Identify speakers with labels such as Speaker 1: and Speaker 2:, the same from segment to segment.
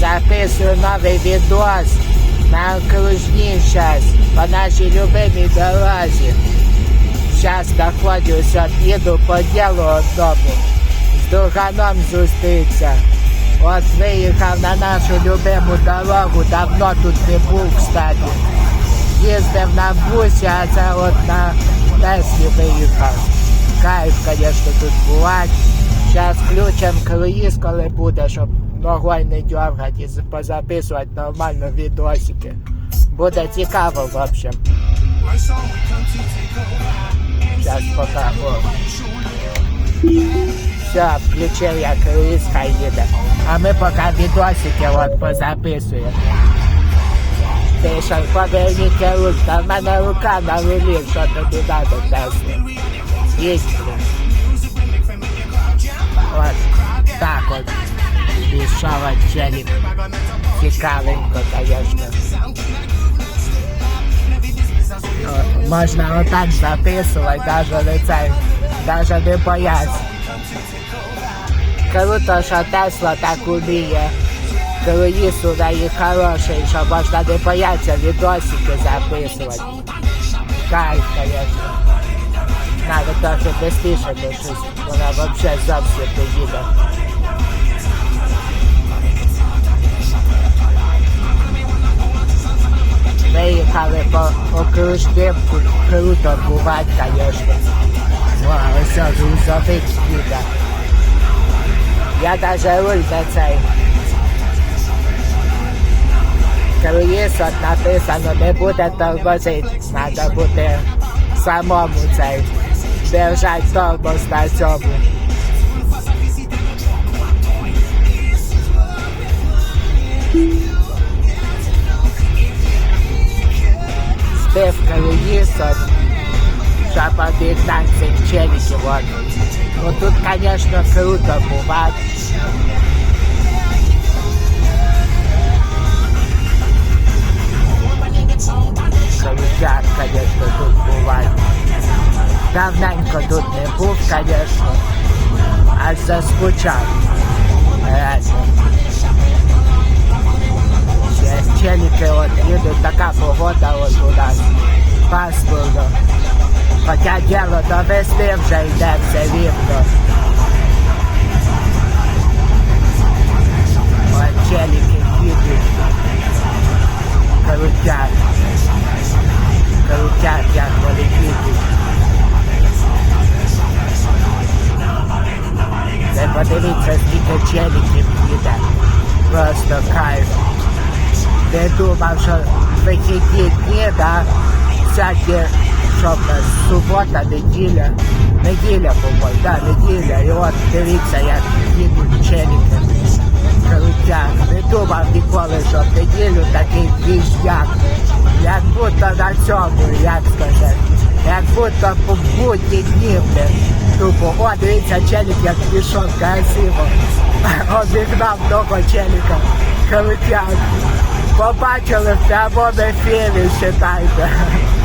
Speaker 1: Записую новий відос на окружній щас по нашій любимій дорозі. Щас знаходжуся, їду по ділу одному. З друганом зустрівся. От виїхав на нашу любиму дорогу, давно тут не був, кстати. Їздив на бусі, а це от на Теслі виїхав. Кайф, звісно, тут бувати. Зараз включим круїз, коли буде, щоб ногою не дергати і позаписувати нормально відосики. Буде цікаво, в общем. Зараз покажу. Все, включив я круїз, хай їде. А ми поки відосики от позаписуємо. Ти що, поверніть руль, та в мене рука на рулі, що тобі надо, Теслі. Їсть, блін. От, так от. Пішов от челік. Цікавенько, звісно. Можна отак записувати, даже не цей, даже не боясь. Круто, що Тесла так уміє. Круїз у неї хороший, що можна не боятися відосики записувати. Кайф, звісно. Надо трохи быстріше, бо щось вона взагалі зовсім не Виїхали по окружним, круто бувати, звісно. Ну, а ось грузовик їде. Я даже руль за цей. Круїз от написано, не буде тормозити. Треба буде самому цей держати тормоз на цьому. От, щоб обігнати цих челіків. Ну тут, звісно, круто бувати. Крутяк, конечно, тут буває. Давненько тут не був, конечно. Аж заскучав. Челіки от їдуть, така погода от у Пасмурно. Хоча діло до весни вже йде все вірно. Челіки їдуть. Крутяк. Крутяк, як їдуть. Це подивіться, скільки челіків їде. Просто кайф. Не думав, що вихідні дні, да, всякі, що в нас субота, неділя, неділя, по-моєму, да, неділя, і от дивіться, як їдуть челіки. Крутяк. Не думав ніколи, що в неділю такий віждяк. Як будто на цьому, як сказати, як будто по будні дні. Тупо, о, дивіться, челік як пішов красиво. Обігнав того челіка. Крутяк. Побачили в прямому ефірі, считайте.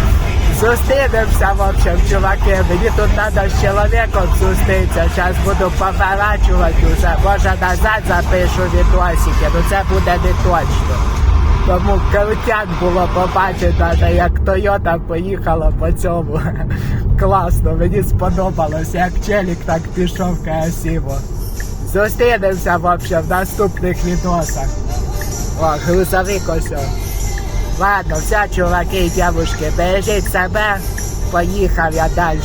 Speaker 1: Зустрінемося, в общем, чуваки. Мені тут треба з чоловіком зустрітися. Зараз буду поворачувати вже. Може назад запишу відосики, але це буде не точно. Тому крутяк було побачити, як Тойота поїхала по цьому. Класно, мені сподобалось, як челік так пішов красиво. Зустрінемося, в общем, в наступних відосах. О, грузовик ось. Ладно, все, чуваки і дівчатки, бережіть себе. Поїхав я далі.